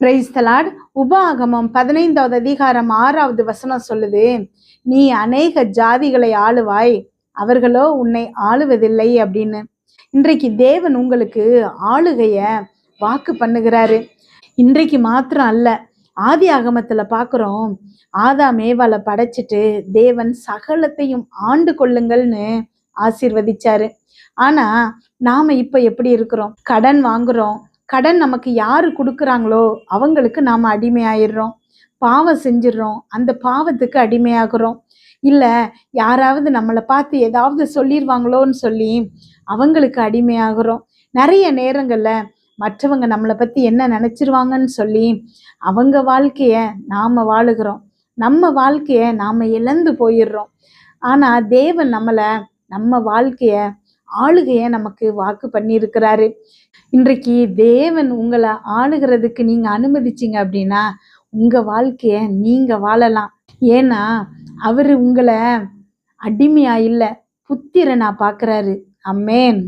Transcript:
Praise the Lord உபாகமம் பதினைந்தாவது அதிகாரம் ஆறாவது வசனம் சொல்லுது நீ அநேக ஜாதிகளை ஆளுவாய் அவர்களோ உன்னை ஆளுவதில்லை அப்படின்னு. இன்றைக்கு தேவன் உங்களுக்கு ஆளுகைய வாக்கு பண்ணுகிறாரு. இன்றைக்கு மாத்திரம் அல்ல ஆதி ஆகமத்துல பாக்குறோம் ஆதா மேவால படைச்சிட்டு தேவன் சகலத்தையும் ஆண்டு கொள்ளுங்கள்னு ஆசிர்வதிச்சாரு. ஆனா நாம இப்ப எப்படி இருக்கிறோம்? கடன் வாங்குறோம் கடன் நமக்கு யாரு கொடுக்குறாங்களோ அவங்களுக்கு நாம் அடிமையாயிடுறோம். பாவம் செஞ்சிடுறோம். அந்த பாவத்துக்கு அடிமையாகிறோம். இல்லை யாராவது நம்மளை பார்த்து ஏதாவது சொல்லிடுவாங்களோன்னு சொல்லி அவங்களுக்கு அடிமையாகிறோம். நிறைய நேரங்களில் மற்றவங்க நம்மளை பற்றி என்ன நினச்சிருவாங்கன்னு சொல்லி அவங்க வாழ்க்கைய நாம் வாழுகிறோம். நம்ம வாழ்க்கையை நாம் இழந்து போயிடுறோம். ஆனால் தேவன் நம்மளை நம்ம வாழ்க்கையை ஆளுகையை நமக்கு வாக்கு பண்ணியிருக்கிறாரு. இன்றைக்கு தேவன் உங்களை ஆளுகிறதுக்கு நீங்கள் அனுமதிச்சீங்க அப்படின்னா உங்கள் வாழ்க்கையை நீங்கள் வாழலாம். ஏன்னா அவர் உங்களை அடிமையா இல்லை புத்திரனா பார்க்குறாரு அம்மேன்.